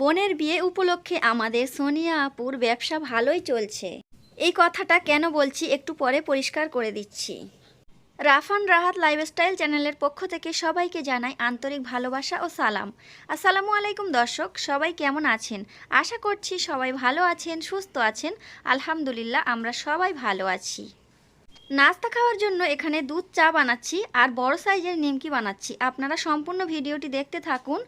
বোনের বিয়ে উপলক্ষে আমাদের সোনিয়া আপুর ব্যবসা ভালোই চলছে। এই কথাটা কেন বলছি একটু পরে পরিষ্কার করে দিচ্ছি। রাফান রাহাত লাইফস্টাইল চ্যানেলের পক্ষ থেকে সবাইকে জানাই আন্তরিক ভালোবাসা ও সালাম। আসসালামু আলাইকুম দর্শক, সবাই কেমন আছেন? আশা করছি সবাই ভালো আছেন, সুস্থ আছেন। আলহামদুলিল্লাহ, আমরা সবাই ভালো আছি। নাস্তা খাওয়ার জন্য এখানে দুধ চা বানাচ্ছি আর বড় সাইজের নিমকি বানাচ্ছি। আপনারা সম্পূর্ণ ভিডিওটি দেখতে থাকুন।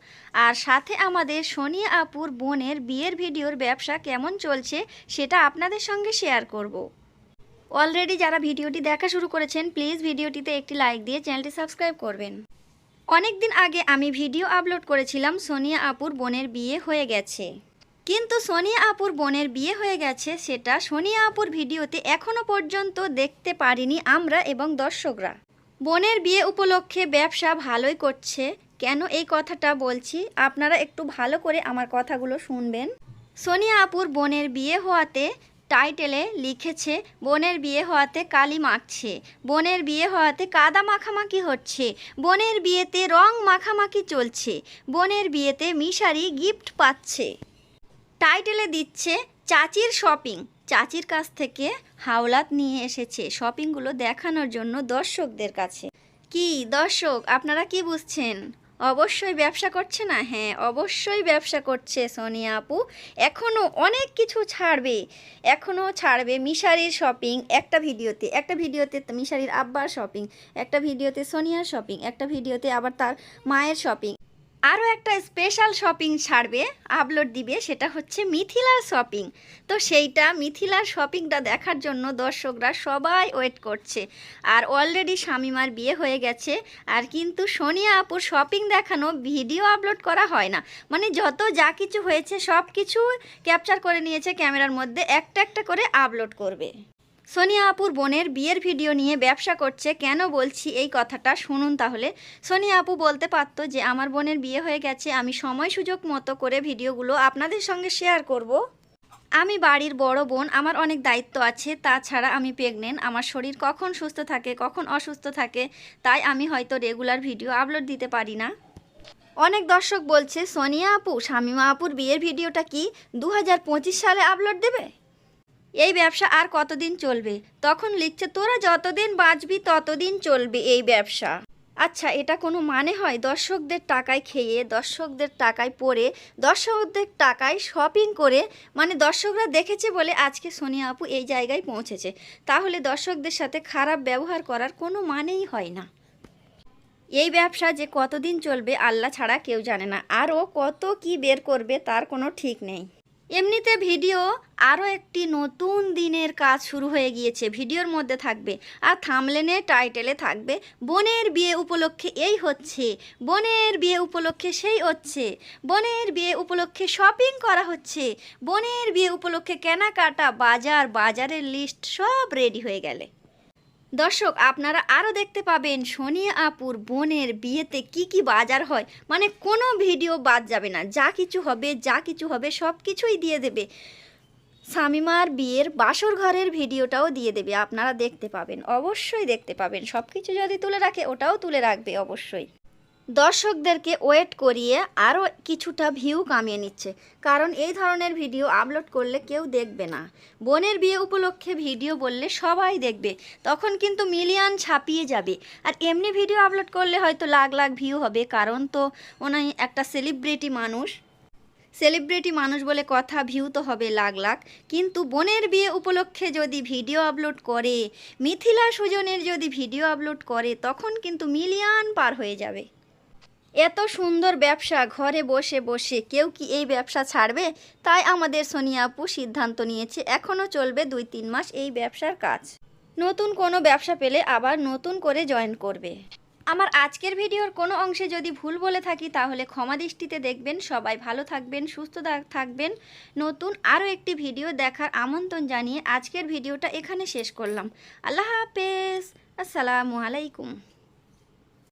আর সাথে আমাদের সোনিয়া আপুর বোনের বিয়ের ভিডিওর ব্যবসা কেমন চলছে সেটা আপনাদের সঙ্গে শেয়ার করব। অলরেডি যারা ভিডিওটি দেখা শুরু করেছেন, প্লিজ ভিডিওটিতে একটি লাইক দিয়ে চ্যানেলটি সাবস্ক্রাইব করবেন। অনেক দিন আগে আমি ভিডিও আপলোড করেছিলাম, সোনিয়া আপুর বোনের বিয়ে হয়ে গেছে। কিন্তু সোনিয়া আপুর বোনের বিয়ে হয়ে গেছে, সেটা সোনিয়া আপুর ভিডিওতে এখনও পর্যন্ত দেখতে পারিনি আমরা এবং দর্শকরা। বোনের বিয়ে উপলক্ষে ব্যবসা ভালোই করছে, কেন এই কথাটা বলছি? আপনারা একটু ভালো করে আমার কথাগুলো শুনবেন। সোনিয়া আপুর বোনের বিয়ে হওয়াতে টাইটেলে লিখেছে, বোনের বিয়ে হওয়াতে কালি মাখছে, বোনের বিয়ে হওয়াতে কাদা মাখামাখি হচ্ছে, বোনের বিয়েতে রং মাখামাখি চলছে, বোনের বিয়েতে মিশারি গিফট পাচ্ছে। টাইটেলে দিচ্ছে চাচির শপিং। চাচির কাছ থেকে হাওলাত নিয়ে এসেছে শপিংগুলো দেখানোর জন্য দর্শকদের কাছে। কি দর্শক, আপনারা কি বুঝছেন? অবশ্যই ব্যবসা করছে না? হ্যাঁ অবশ্যই ব্যবসা করছে সোনিয়া আপু। এখনও অনেক কিছু ছাড়বে। এখনও ছাড়বে মিশারির শপিং একটা ভিডিওতে। একটা ভিডিওতে মিশারির আব্বার শপিং, একটা ভিডিওতে সোনিয়ার শপিং, একটা ভিডিওতে আবার তার মায়ের শপিং। আরও একটা স্পেশাল শপিং ছাড়বে আপলোড দিবে, সেটা হচ্ছে মিথিলার শপিং তো সেইটা মিথিলার শপিংটা দেখার জন্য দর্শকরা সবাই ওয়েট করছে। আর অলরেডি শামিমার বিয়ে হয়ে গেছে, আর কিন্তু সোনিয়া আপুর শপিং দেখানো ভিডিও আপলোড করা হয় না। মানে যত যা কিছু হয়েছে সব কিছু ক্যাপচার করে নিয়েছে ক্যামেরার মধ্যে, একটা একটা করে আপলোড করবে। সোনিয়া আপুর বোনের বিয়ের ভিডিও নিয়ে ব্যবসা করছে, কেন বলছি এই কথাটা শুনুন তাহলে। সোনিয়া আপু বলতে পারতো যে, আমার বোনের বিয়ে হয়ে গেছে, আমি সময় সুযোগ মতো করে ভিডিওগুলো আপনাদের সঙ্গে শেয়ার করব। আমি বাড়ির বড় বোন, আমার অনেক দায়িত্ব আছে, তাছাড়া আমি প্রেগনেন্ট আমার শরীর কখন সুস্থ থাকে, কখন অসুস্থ থাকে, তাই আমি হয়তো রেগুলার ভিডিও আপলোড দিতে পারি না। অনেক দর্শক বলছে, সোনিয়া আপু, শামিমা আপুর বিয়ের ভিডিওটা কি দু হাজার পঁচিশ সালে আপলোড দেবে? এই ব্যবসা আর কতদিন চলবে? তখন লিখছে, তোরা যতদিন বাঁচবি, ততদিন চলবে এই ব্যবসা। আচ্ছা এটা কোনো মানে হয়? দর্শকদের টাকায় খেয়ে, দর্শকদের টাকায় পরে দর্শকদের টাকায় শপিং করে মানে দর্শকরা দেখেছে বলে আজকে সোনিয়া আপু এই জায়গায় পৌঁছেছে। তাহলে দর্শকদের সাথে খারাপ ব্যবহার করার কোনো মানেই হয় না। এই ব্যবসা যে কতদিন চলবে, আল্লাহ ছাড়া কেউ জানে না। আর ও কত কি বের করবে, তার কোনো ঠিক নেই। এমনিতে ভিডিও আরও একটি নতুন দিনের কাজ শুরু হয়ে গিয়েছে। ভিডিওর মধ্যে থাকবে। আর থামলেনে টাইটেলে থাকবে, বোনের বিয়ে উপলক্ষে এই হচ্ছে, বোনের বিয়ে উপলক্ষে সেই হচ্ছে, বোনের বিয়ে উপলক্ষে শপিং করা হচ্ছে, বোনের বিয়ে উপলক্ষে কেনাকাটা, বাজার, বাজারের লিস্ট সব রেডি হয়ে গেলে। দর্শক, আপনারা আরও দেখতে পাবেন সোনিয়া আপুর বোনের বিয়েতে কি কি বাজার হয়। মানে কোনো ভিডিও বাদ যাবে না। যা কিছু হবে, যা কিছু হবে, সব কিছুই দিয়ে দেবে। শামিমার বিয়ের বাসর ঘরের ভিডিওটাও দিয়ে দেবে। আপনারা দেখতে পাবেন, অবশ্যই দেখতে পাবেন। সব কিছু যদি তুলে রাখে, ওটাও তুলে রাখবে অবশ্যই। দর্শকদেরকে ওয়েট করিয়ে আরও কিছুটা ভিউ কামিয়ে নিচ্ছে। কারণ এই ধরনের ভিডিও আপলোড করলে কেউ দেখবে না। বোনের বিয়ে উপলক্ষে ভিডিও বললে সবাই দেখবে। তখন কিন্তু মিলিয়ন ছাপিয়ে যাবে। আর এমনি ভিডিও আপলোড করলে হয়তো লাখ লাখ ভিউ হবে। কারণ তো উনি একটা সেলিব্রিটি মানুষ। সেলিব্রিটি মানুষ বলে কথা, ভিউ তো হবে লাখ লাখ। কিন্তু বোনের বিয়ে উপলক্ষে যদি ভিডিও আপলোড করে, মিথিলা সুজনের যদি ভিডিও আপলোড করে, তখন কিন্তু মিলিয়ন পার হয়ে যাবে। এত সুন্দর ব্যবসা, ঘরে বসে বসে কেউ কি এই ব্যবসা ছাড়বে? তাই আমাদের সোনিয়া আপু সিদ্ধান্ত নিয়েছে, এখনও চলবে দুই তিন মাস এই ব্যবসার কাজ। নতুন কোনো ব্যবসা পেলে আবার নতুন করে জয়েন করবে। আমার আজকের ভিডিওর কোনো অংশে যদি ভুল বলে থাকি, তাহলে ক্ষমা দৃষ্টিতে দেখবেন। সবাই ভালো থাকবেন, সুস্থ থাকবেন। নতুন আরও একটি ভিডিও দেখার আমন্ত্রণ জানিয়ে আজকের ভিডিওটা এখানে শেষ করলাম। আল্লাহ হাফেজ। আসসালামু আলাইকুম।